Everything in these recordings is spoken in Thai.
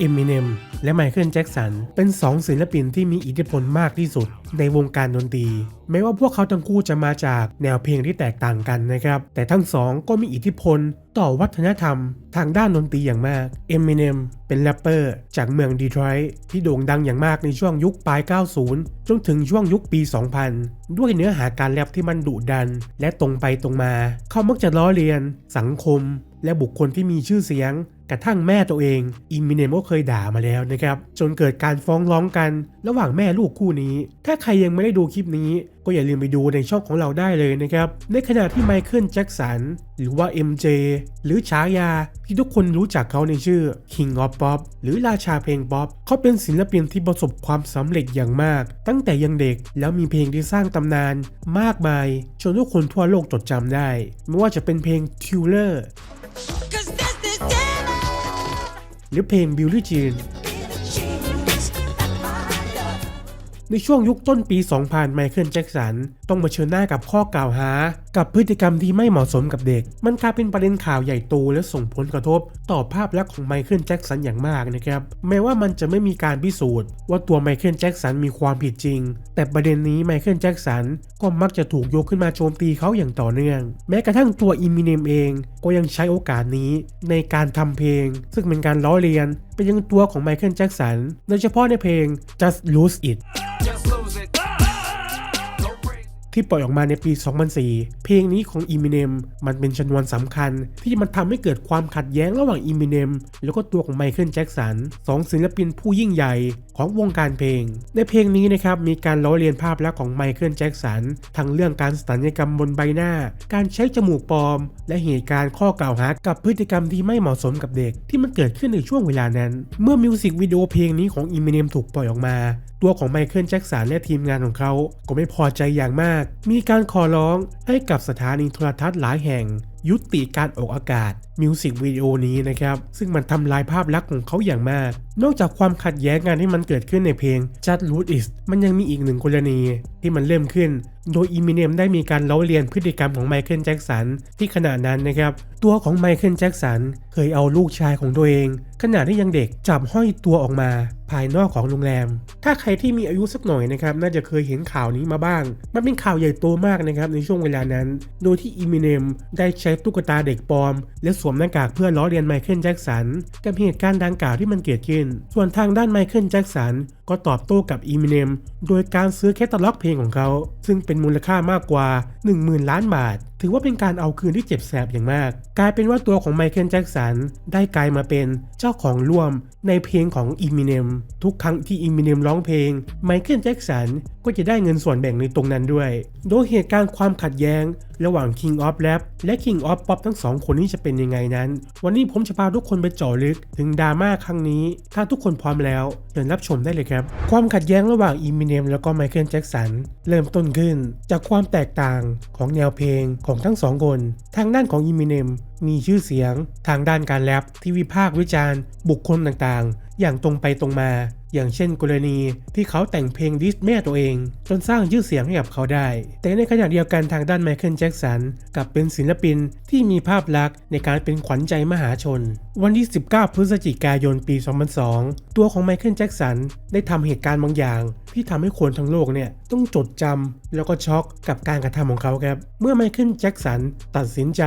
Eminem และไมเคิลแจ็กสันเป็นสองศิลปินที่มีอิทธิพลมากที่สุด ในวงการดนตรีแม้ว่าพวกเขาทั้งคู่จะมาจากแนวเพลงที่แตกต่างกันนะครับ แต่ทั้งสองก็มีอิทธิพลต่อวัฒนธรรม ทางด้านดนตรีอย่างมากเอมิเนมเป็นแรปเปอร์ จากเมืองดีทรอยต์ที่โด่งดังอย่างมากในช่วงยุคปลาย 90 จนถึงช่วงยุคปี 2000 ด้วยเนื้อหาการแรปที่มันดุดัน และตรงไปตรงมา เขามักจะล้อเลียน สังคม และบุคคลที่มีชื่อเสียง กระทั่งแม่ตัวเองอิมิเนมก็เคยด่ามาแล้วนะครับจนเกิดการฟ้องร้องกันระหว่างแม่ลูกคู่นี้ ถ้าใครยังไม่ได้ดูคลิปนี้ ก็อย่าลืมไปดูในช่องของเราได้เลยนะครับ ในขณะที่ไมเคิลแจ็กสันหรือว่า MJ หรือฉายาที่ทุกคนรู้จักเขาในชื่อ King of Pop หรือราชาเพลงป๊อปเขาเป็นศิลปินที่ประสบความสำเร็จอย่างมาก ตั้งแต่ยังเด็กแล้วมีเพลงที่สร้างตำนานมากมายจนทุกคนทั่วโลกจดจำได้ ไม่ว่าจะเป็นเพลง t u l l e r หรือเพลง Billie Jean ในช่วงยุคต้นปี 2000 ไมเคิลแจ็กสันต้องมาเชิญหน้ากับข้อกล่าวหากับพฤติกรรมที่ไม่เหมาะสมกับเด็ก มันกลายเป็นประเด็นข่าวใหญ่โตและส่งผลกระทบ ต่อภาพลักษณ์ของไมเคิลแจ็กสันอย่างมากนะครับ แม้ว่ามันจะไม่มีการพิสูจน์ ว่าตัวไมเคิลแจ็กสันมีความผิดจริง แต่ประเด็นนี้ไมเคิลแจ็กสันก็มักจะถูกยกขึ้นมาโจมตีเขาอย่างต่อเนื่อง แม้กระทั่งตัวอิมิเนมเองก็ยังใช้โอกาสนี้ในการทำเพลง ซึ่งเป็นการล้อเลียนไปยังตัวของไมเคิลแจ็กสันโดยเฉพาะในเพลง Just Lose It Just lose it. ที่ปล่อยออกมาในปี 2004 เพลงนี้ของ Eminem มันเป็นชนวนสำคัญ ที่มันทำให้เกิดความขัดแย้งระหว่าง Eminem แล้วก็ตัวของไมเคิลแจ็กสันสองศิลปินผู้ยิ่งใหญ่ของวงการเพลง ในเพลงนี้นะครับมีการล้อเลียนภาพลักษณ์ของไมเคิลแจ็กสันทั้งเรื่องการสัญญกรรมบนใบหน้า การใช้จมูกปลอม และเหตุการณ์ข้อกล่าวหากับพฤติกรรมที่ไม่เหมาะสมกับเด็กที่มันเกิดขึ้นในช่วงเวลานั้น เมื่อมิวสิกวิดีโอเพลงนี้ของ Eminem ถูกปล่อยออกมา ตัวของไมเคิลแจ็กสันและทีมงานของเขาก็ไม่พอใจอย่างมากมีการขอร้องให้กับสถานีโทรทัศน์หลายแห่ง ยุติการออกอากาศมิวสิกวิดีโอนี้นะครับ ซึ่งมันทำลายภาพลักษณ์ของเขาอย่างมาก นอกจากความขัดแย้งกันที่มันเกิดขึ้นในเพลง Just Root Is มันยังมีอีกหนึ่งกรณีที่มันเริ่มขึ้น โดยอีมิเนมได้มีการเล้าเลียนพฤติกรรมของไมเคิลแจ็กสันที่ขณะนั้นนะครับ ตัวของไมเคิลแจ็กสันเคยเอาลูกชายของตัวเอง ขณะที่ยังเด็กจับห้อยตัวออกมา ภายนอกของโรงแรม ถ้าใครที่มีอายุสักหน่อยนะครับน่าจะเคยเห็นข่าวนี้มาบ้าง มันเป็นข่าวใหญ่โตมากนะครับในช่วงเวลานั้น โดยที่อีมิเนมได้ใช้ตุ๊กตาเด็กปลอม และสวมหน้ากากเพื่อล้อเลียนไมเคิลแจ็กสันกับเหตุการณ์ดังกล่าวที่มันเกิดขึ้น ส่วนทางด้านไมเคิลแจ็กสันก็ตอบโต้กับอีมิเนมโดยการซื้อแคตตาล็อกเพลงของเขา ซึ่งเป็นมูลค่ามากกว่า 10,000 ล้านบาท ถือว่าเป็นการเอาคืนที่เจ็บแสบอย่างมาก กลายเป็นว่าตัวของไมเคิลแจ็กสันได้กลายมาเป็นเจ้าของร่วมในเพลงของอีมิเนมทุกครั้งที่อีมิเนมร้องเพลงไมเคิลแจ็กสันก็จะได้เงินส่วนแบ่งในตรงนั้นด้วย โดยเหตุการณ์ความขัดแย้ง ระหว่าง King of Rap และ King of Pop ทั้งสองคนนี้จะเป็นยังไงนั้น วันนี้ผมจะพาทุกคนไปเจาะลึกถึงดราม่าครั้งนี้ ถ้าทุกคนพร้อมแล้วเชิญรับชมได้เลยครับ ความขัดแย้งระหว่าง Eminem แล้วก็ Michael Jackson เริ่มต้นขึ้น จากความแตกต่างของแนวเพลงของของทั้งสองคน ทางด้านของอีมิเนม มีชื่อเสียงทางด้านการแรปที่วิพากษ์วิจารณ์ บุคคลต่างๆ อย่างตรงไปตรงมา อย่างเช่นกรณีที่เขาแต่งเพลงดิสแม่ตัวเอง จนสร้างชื่อเสียงให้กับเขาได้ แต่ในขณะเดียวกันทางด้านไมเคิลแจ็กสันกับเป็นศิลปินที่มีภาพลักษณ์ในการเป็นขวัญใจมหาชน วันที่ 19 พฤศจิกายนปี 2002 ตัวของไมเคิลแจ็กสันได้ทำเหตุการณ์บางอย่างที่ทำให้คนทั้งโลกเนี่ยต้องจดจำแล้วก็ช็อกกับการกระทำของเขาครับ เมื่อไมเคิลแจ็กสันตัดสินใจ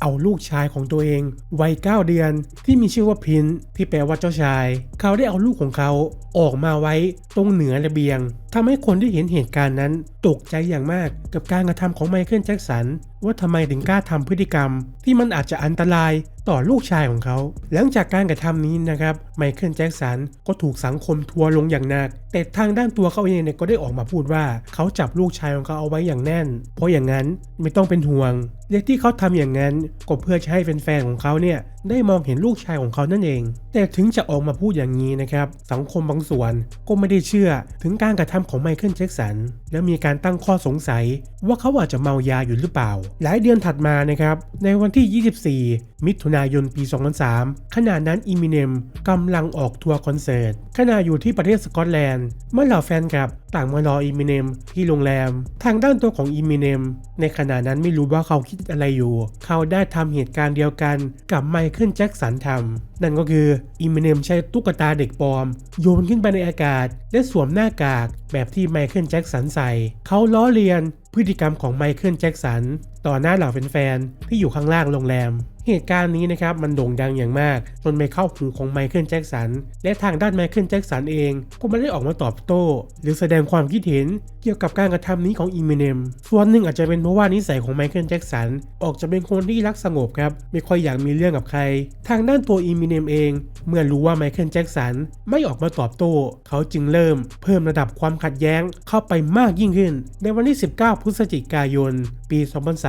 เอาลูกชายของตัวเองวัย 9 เดือน ที่มีชื่อว่าพินที่แปลว่าเจ้าชาย เขาได้เอาลูกของเขาออกมาไว้ตรงเหนือระเบียง ทำให้คนที่เห็นเหตุการณ์นั้นตกใจอย่างมากกับการกระทำของไมเคิลแจ็กสันว่าทำไมถึงกล้าทำพฤติกรรม ที่มันอาจจะอันตรายต่อลูกชายของเขา หลังจากการกระทำนี้นะครับไมเคิลแจ็กสันก็ถูกสังคมทัวร์ลงอย่างหนัก แต่ทางด้านตัวเขาเองเนี่ยก็ได้ออกมาพูดว่าเขาจับลูกชายของเขาเอาไว้อย่างแน่น เพราะอย่างนั้นไม่ต้องเป็นห่วงและที่เขาทำอย่างนั้นก็เพื่อจะให้แฟนๆของเขาเนี่ย ได้มองเห็นลูกชายของเขานั่นเอง แต่ถึงจะออกมาพูดอย่างนี้นะครับ สังคมบางส่วนก็ไม่ได้เชื่อถึงการกระทำของไมเคิลแจ็กสัน และมีการตั้งข้อสงสัย ว่าเขาอาจจะเมายาอยู่หรือเปล่า หลายเดือนถัดมานะครับ ในวันที่ 24 มิถุนายนปี 2003 ขณะนั้นอีมิเนมกำลังออกทัวร์คอนเสิร์ตขณะอยู่ที่ประเทศสกอตแลนด์เมื่อเหล่าแฟนคลับต่างมารออีมิเนมที่โรงแรม ทางด้านตัวของอีมิเนมในขณะนั้นไม่รู้ว่าเขาคิดอะไรอยู่ เขาได้ทำเหตุการณ์เดียวกันกับไมเคิลแจ็คสันทำนั่นก็คืออิมิเนมใช้ตุ๊กตาเด็กปลอม โยนขึ้นไปในอากาศ และสวมหน้ากากแบบที่ไมเคิลแจ็คสันใส่ เขาล้อเลียนพฤติกรรมของไมเคิลแจ็คสันต่อหน้าเหล่าแฟนๆที่อยู่ข้างล่างโรงแรม เหตุการณ์นี้นะครับมันโด่งดังอย่างมากจนไปเข้าหูของไมเคิลแจ็คสัน และทางด้านไมเคิลแจ็คสันเองก็ไม่ได้ออกมาตอบโต้ หรือแสดงความคิดเห็นเกี่ยวกับการกระทำนี้ของอิมิเนมส่วนหนึ่งอาจจะเป็นเพราะว่านิสัยของไมเคิลแจ็คสันออกจะเป็นคนที่รักสงบครับไม่ค่อยอยากมีเรื่องกับใคร ทางด้านตัวอิมิเนมเอง เมื่อรู้ว่าไมเคิลแจ็คสันไม่ออกมาตอบโต้ เขาจึงเริ่ม เพิ่มระดับความขัดแย้งเข้าไปมากยิ่งขึ้น ในวันที่ 19 พฤศจิกายน ปี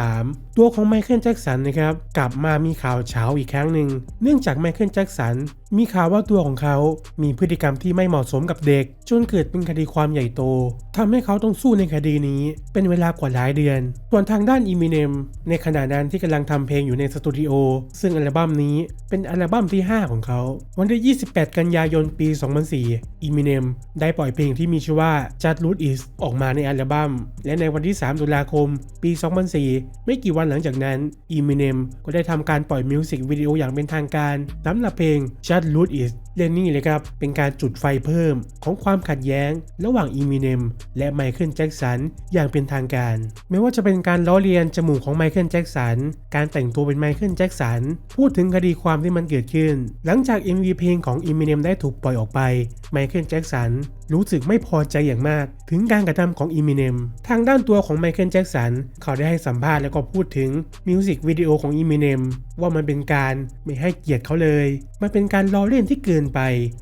2003 ตัวของไมเคิลแจ็คสันนะครับกลับมามีข่าวเช้าอีกครั้งหนึ่ง เนื่องจากไมเคิลแจ็คสัน มีข่าวว่าตัวของเขา มีพฤติกรรมที่ไม่เหมาะสมกับเด็ก จนเกิดเป็นคดีความใหญ่โตทำให้เขาต้องสู้ในคดีนี้ เป็นเวลากว่าหลายเดือน ส่วนทางด้านอีมิเนมในขณะนั้นที่กำลังทำเพลงอยู่ในสตูดิโอ ซึ่งอัลบั้มนี้เป็นอัลบั้มที่ 5 ของเขา วันที่28 กันยายนปี 2004อีมิเนมได้ปล่อยเพลงที่มีชื่อว่า Just Root Is ออกมาในอัลบั้ม และในวันที่ 3 ตุลาคม ปี 2004 ไม่กี่วันหลังจากนั้นอีมิเนมก็ได้ทำการการปล่อยมิวสิกวิดีโออย่างเป็นทางการสำหรับเพลง Just Root Is และนี่เลยครับ เป็นการจุดไฟเพิ่มของความขัดแย้ง ระหว่างอีมิเนมและไมเคิลแจ็กสันอย่างเป็นทางการ ไม่ว่าจะเป็นการล้อเลียนจมูกของไมเคิลแจ็กสันการแต่งตัวเป็นไมเคิลแจ็กสันพูดถึงคดีความที่มันเกิดขึ้น หลังจาก MV เพลงของอีมิเนมได้ถูกปล่อยออกไปไมเคิลแจ็กสันรู้สึกไม่พอใจอย่างมาก ถึงการกระทำของอีมิเนมทางด้านตัวของไมเคิลแจ็กสันเขาได้ให้สัมภาษณ์แล้วก็พูดถึงมิวสิกวิดีโอของอีมิเนมว่ามันเป็นการไม่ให้เกียรติเขาเลย มันเป็นการล้อเล่นที่เกินไป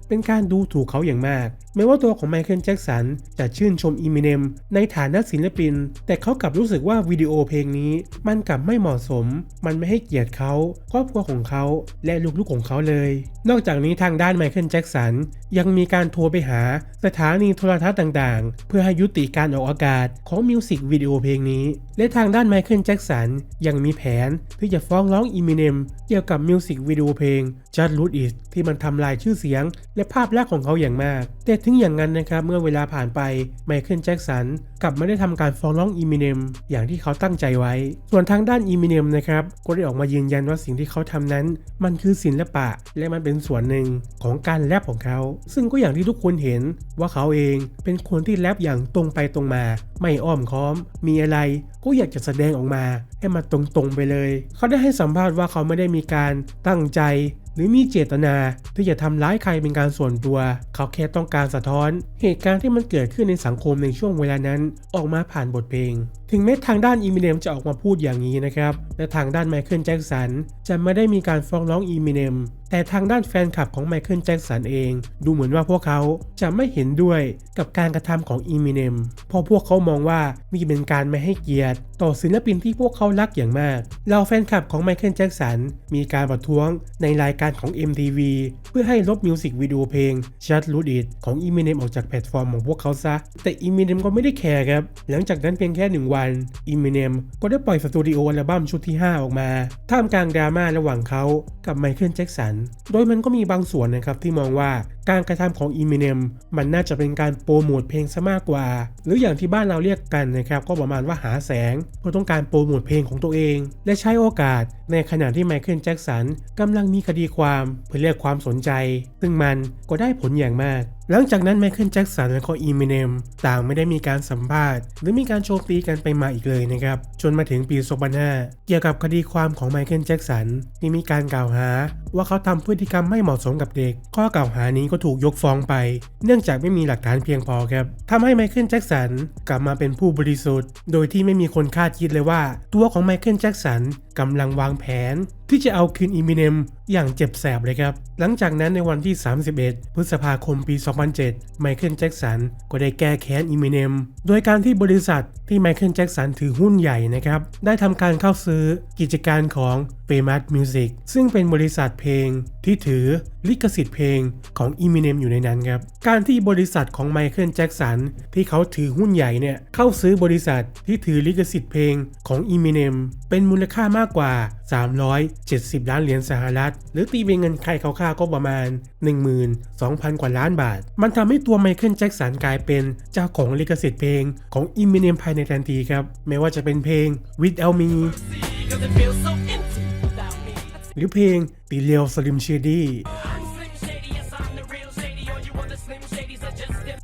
เป็นการดูถูกเขาอย่างมากแม้ว่าตัวของไมเคิลแจ็กสันจะชื่นชมอีมิเนมในฐานะศิลปิน แต่เขากลับรู้สึกว่าวิดีโอเพลงนี้ มันกลับไม่เหมาะสม มันไม่ให้เกียรติเขาครอบครัวของเขาและลูกๆของเขาเลย นอกจากนี้ทางด้านไมเคิลแจ็กสันยังมีการโทรไปหาสถานีโทรทัศน์ต่างๆ เพื่อให้ยุติการออกอากาศของมิวสิกวิดีโอเพลงนี้ และทางด้านไมเคิลแจ็กสันยังมีแผนที่จะฟ้องร้องอีมิเนมเกี่ยวกับมิวสิกวิดีโอเพลง Just Root It ที่มันทำลายชื่อเสียง และภาพลักษณ์ของเขาอย่างมาก แต่ถึงอย่างนั้นนะครับเมื่อเวลาผ่านไปไมเคิลแจ็กสันกลับไม่ได้ทำการฟ้องร้องอีมิเนมอย่างที่เขาตั้งใจไว้ ส่วนทางด้านอีมิเนมนะครับก็ได้ออกมายืนยันว่าสิ่งที่เขาทำนั้น มันคือศิลปะและมันเป็นส่วนหนึ่งของการแรปของเขา ซึ่งก็อย่างที่ทุกคนเห็นว่าเขาเองเป็นคนที่แรปอย่างตรงไปตรงมา ไม่อ้อมค้อม มีอะไรก็อยากจะแสดงออกมา ให้มันตรงๆไปเลย เขาได้ให้สัมภาษณ์ว่าเขาไม่ได้มีการตั้งใจ หรือมีเจตนาที่จะทำร้ายใครเป็นการส่วนตัว เขาแค่ต้องการสะท้อน เหตุการณ์ที่มันเกิดขึ้นในสังคมในช่วงเวลานั้น ออกมาผ่านบทเพลง ถึงแม้ทางด้านอีมิเนมจะออกมาพูดอย่างนี้นะครับและทางด้านไมเคิลแจ็กสันจะไม่ได้มีการฟ้องร้องอีมิเนม แต่ทางด้านแฟนคลับของไมเคิลแจ็กสันเอง ดูเหมือนว่าพวกเขาจะไม่เห็นด้วยกับการกระทำของอีมิเนมเพราะพวกเขามองว่านี่เป็นการไม่ให้เกียรติ ต่อศิลปินที่พวกเขารักอย่างมากเราแฟนคลับของไมเคิลแจ็กสันมีการประท้วงในรายการของ MTV เพื่อให้ลบมิวสิกวิดีโอเพลง Just Root It ของ Eminem ออกจากแพลตฟอร์มของพวกเขาซะ แต่ Eminem ก็ไม่ได้แคร์ครับ หลังจากนั้นเพียงแค่หนึ่งวัน Eminem ก็ได้ปล่อยสตูดิโออัลบั้มชุดที่ 5 ออกมา ท่ามกลางดราม่าระหว่างเขากับไมเคิลแจ็กสันโดยมันก็มีบางส่วนนะครับที่มองว่าการกระทำของ Eminem มันน่าจะเป็นการโปรโมทเพลงซะมากกว่า หรืออย่างที่บ้านเราเรียกกันนะครับก็ประมาณว่าหาแสงเพื่อต้องการโปรโมทเพลงของตัวเอง และใช้โอกาสในขณะที่ไมเคิลแจ็กสันกำลังมีคดีความเพื่อเรียกความสนใจ ซึ่งมันก็ได้ผลอย่างมาก หลังจากนั้นไมเคิลแจ็กสันและก็อีมิเนมต่างไม่ได้มีการสัมภาษณ์ หรือมีการโจมตีกันไปมาอีกเลยนะครับจนมาถึงปี 2005 เกี่ยวกับคดีความของไมเคิลแจ็กสันที่มีการกล่าวหา ว่าเขาทำพฤติกรรมไม่เหมาะสมกับเด็ก ข้อกล่าวหานี้ก็ถูกยกฟ้องไป เนื่องจากไม่มีหลักฐานเพียงพอครับทำให้ไมเคิลแจ็กสันกลับมาเป็นผู้บริสุทธิ์ โดยที่ไม่มีคนคาดคิดเลยว่า ตัวของไมเคิลแจ็กสันกำลังวางแผน ที่จะเอาคืนอีมิเนมอย่างเจ็บแสบเลยครับ หลังจากนั้นในวันที่ 31 พฤษภาคมปี 2007 ไมเคิลแจ็กสันก็ได้แก้แค้นอีมิเนมโดยการที่บริษัทที่ไมเคิลแจ็กสันถือหุ้นใหญ่นะครับ ได้ทำการเข้าซื้อกิจการของ Famous Music ซึ่งเป็นบริษัทเพลงที่ถือลิขสิทธิ์เพลงของอีมิเนมอยู่ในนั้นครับ การที่บริษัทของไมเคิลแจ็กสันที่เขาถือหุ้นใหญ่เนี่ยเข้าซื้อบริษัทที่ถือลิขสิทธิ์เพลงของอีมิเนม เป็นมูลค่ามากกว่า 370 ล้านเหรียญสหรัฐ หรือตีเป็นเงินไทยคร่าวๆก็ประมาณ 12,000 กว่าล้านบาท มันทำให้ตัวไมเคิลแจ็คสันกลายเป็นเจ้าของลิขสิทธิ์เพลงของอิมิเนียมภายในทันทีครับ ไม่ว่าจะเป็นเพลง Without Me Cause it feels so empty without me. หรือเพลง The Real Slim Shady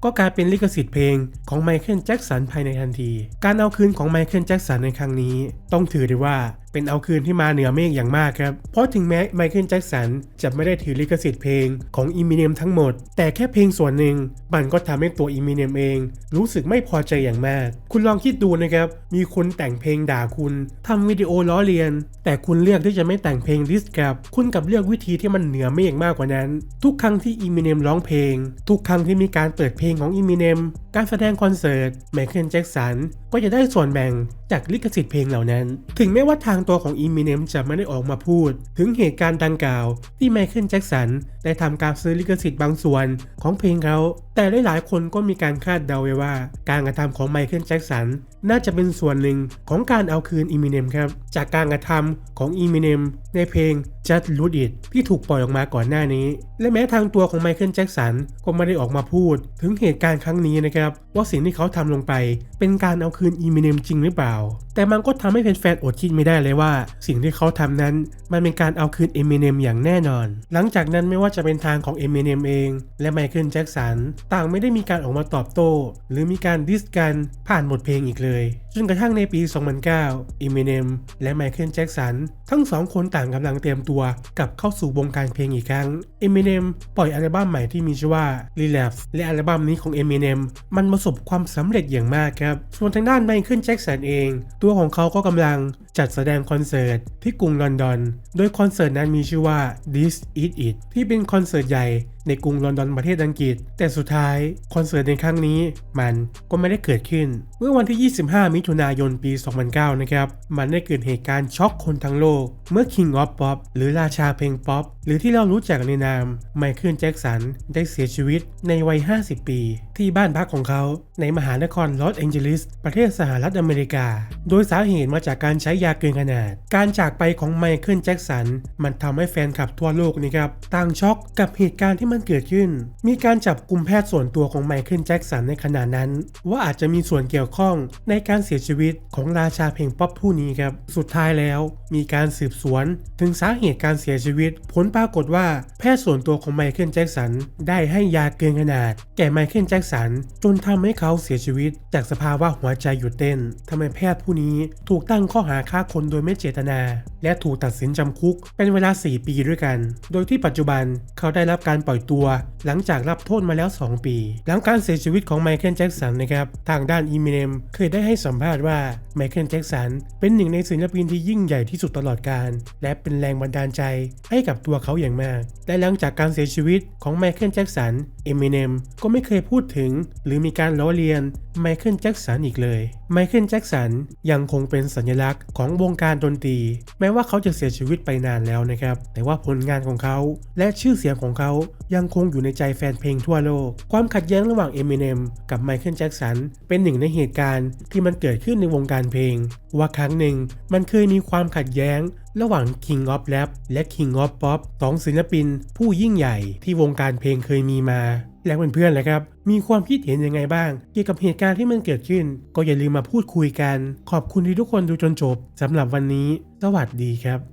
ก็กลายเป็นลิขสิทธิ์เพลงของไมเคิลแจ็กสันภายในทันที การเอาคืนของไมเคิลแจ็กสันในครั้งนี้ ต้องถือได้ว่าเป็นเอาคืนที่มาเหนือเมฆอย่างมากครับ เพราะถึงแม้ไมเคิลแจ็กสันจะไม่ได้ถือลิขสิทธิ์เพลงของอิมิเนมทั้งหมด แต่แค่เพลงส่วนหนึ่ง มันก็ทำให้ตัวอิมิเนมเอง รู้สึกไม่พอใจอย่างมาก คุณลองคิดดูนะครับ มีคนแต่งเพลงด่าคุณทำวิดีโอล้อเลียน แต่คุณเลือกที่จะไม่แต่งเพลงดิสกับ คุณกับเลือกวิธีที่มันเหนือเมฆมากกว่านั้น ทุกครั้งที่อิมิเนมร้องเพลง ทุกครั้งที่มีการเปิดเพลงของอิมิเนมการแสดงคอนเสิร์ตไมเคิลแจ็กสันก็จะได้ส่วนแบ่งจากลิขสิทธิ์เพลงเหล่านั้น ถึงแม้ว่าทางตัวของอีมิเนมจะไม่ได้ออกมาพูด ถึงเหตุการณ์ดังกล่าว ที่ไมเคิลแจ็กสันได้ทำการซื้อลิขสิทธิ์บางส่วนของเพลงเขาแต่หลายๆคนก็มีการคาดเดาไว้ว่า การกระทำของไมเคิลแจ็กสันน่าจะเป็นส่วนหนึ่งของการเอาคืนอีมิเนมครับจากการกระทำของอีมิเนมในเพลง Just Loot It ที่ถูกปล่อยออกมาก่อนหน้านี้ และแม้ทางตัวของไมเคิลแจ็กสันก็ไม่ได้ออกมาพูด ถึงเหตุการณ์ครั้งนี้นะครับ ว่าสิ่งที่เขาทำลงไป เป็นการเอาคืนอิมิเนมจริงหรือเปล่า แต่มันก็ทำให้แฟนๆอดคิดไม่ได้เลยว่า สิ่งที่เขาทำนั้น มันเป็นการเอาคืนเอมิเนมอย่างแน่นอน หลังจากนั้นไม่ว่าจะเป็นทางของเอมิเนมเอง และไมเคิลแจ็กสันต่างไม่ได้มีการออกมาตอบโต้ หรือมีการดิสกันผ่านบทเพลงอีกเลยจนกระทั่งในปี 2009เอมิเนมและไมเคิลแจ็กสันทั้งสองคนต่างกำลังเตรียมตัวกลับเข้าสู่วงการเพลงอีกครั้งเอมิเนมปล่อยอัลบั้มใหม่ที่มีชื่อว่า Relapse และอัลบั้มนี้ของเอมิเนมมันประสบความสำเร็จอย่างมากครับ ส่วนทางด้านไมเคิลแจ็กสันเอง ตัวของเขาก็กำลังจัดแสดงคอนเสิร์ตที่กรุงลอนดอน โดยคอนเสิร์ตนั้นมีชื่อว่า This Is It ที่เป็นคอนเสิร์ตใหญ่ในกรุงลอนดอนประเทศอังกฤษ แต่สุดท้ายคอนเสิร์ตในครั้งนี้มันก็ไม่ได้เกิดขึ้น เมื่อวันที่ 25 มิถุนายนปี 2009 นะครับ มันได้เกิดเหตุการณ์ช็อกคนทั้งโลก เมื่อ King of Pop หรือราชาเพลงป๊อปหรือที่เรารู้จักในนาม ไมเคิลแจ็กสันได้เสียชีวิตในวัย 50 ปี ที่บ้านพักของเขาในมหานครลอสแองเจลิส ประเทศสหรัฐอเมริกา โดยสาเหตุมาจากการใช้ยาเกินขนาด การจากไปของไมเคิลแจ็กสันมันทำให้แฟนคลับทั่วโลกนะครับต่างช็อกกับเหตุการณ์ที่มันเกิดขึ้น มีการจับกลุ่มแพทย์ส่วนตัวของไมเคิลแจ็กสันในขณะนั้น ว่าอาจจะมีส่วนเกี่ยวข้องในการเสียชีวิตของราชาเพลงป๊อปผู้นี้ครับ สุดท้ายแล้ว มีการสืบสวน ถึงสาเหตุการเสียชีวิต ผลปรากฏว่าแพทย์ส่วนตัวของไมเคิลแจ็กสันได้ให้ยาเกินขนาด แก่ไมเคิลแจ็กสันจนทำให้เขาเสียชีวิต จากสภาวะหัวใจหยุดเต้นทำให้แพทย์ผู้นี้ถูกตั้งข้อหาฆ่าคนโดยไม่เจตนา และถูกตัดสินจำคุกเป็นเวลา 4 ปีด้วยกัน โดยที่ปัจจุบันเขาได้รับการปล่อยตัว หลังจากรับโทษมาแล้ว 2 ปี หลังการเสียชีวิตของไมเคิลแจ็กสันนะครับทางด้านอีมิเนมเคยได้ให้สัมภาษณ์ว่าไมเคิลแจ็กสันเป็นหนึ่งในศิลปินที่ยิ่งใหญ่ที่สุดตลอดกาลและเป็นแรงบันดาลใจให้กับตัวเขาอย่างมากและหลังจากการเสียชีวิตของไมเคิลแจ็กสันเอมิเนมก็ไม่เคยพูดถึง หรือมีการล้อเลียนไมเคิลแจ็กสันอีกเลยไมเคิลแจ็กสันยังคงเป็นสัญลักษณ์ของวงการดนตรี แม้ว่าเขาจะเสียชีวิตไปนานแล้วนะครับ แต่ว่าผลงานของเขา และชื่อเสียงของเขายังคงอยู่ในใจแฟนเพลงทั่วโลก ความขัดแย้งระหว่างเอมิเนมกับไมเคิลแจ็กสันเป็นหนึ่งในเหตุการณ์ที่มันเกิดขึ้นในวงการเพลง ว่าครั้งหนึ่งมันเคยมีความขัดแย้ง ระหว่าง King of Rap และ King of Pop สองศิลปินผู้ยิ่งใหญ่ที่วงการเพลงเคยมีมา แล้วเพื่อนๆล่ะครับ มีความคิดเห็นยังไงบ้าง เกี่ยวกับเหตุการณ์ที่มันเกิดขึ้น ก็อย่าลืมมาพูดคุยกัน ขอบคุณที่ทุกคนดูจนจบสำหรับวันนี้ สวัสดีครับ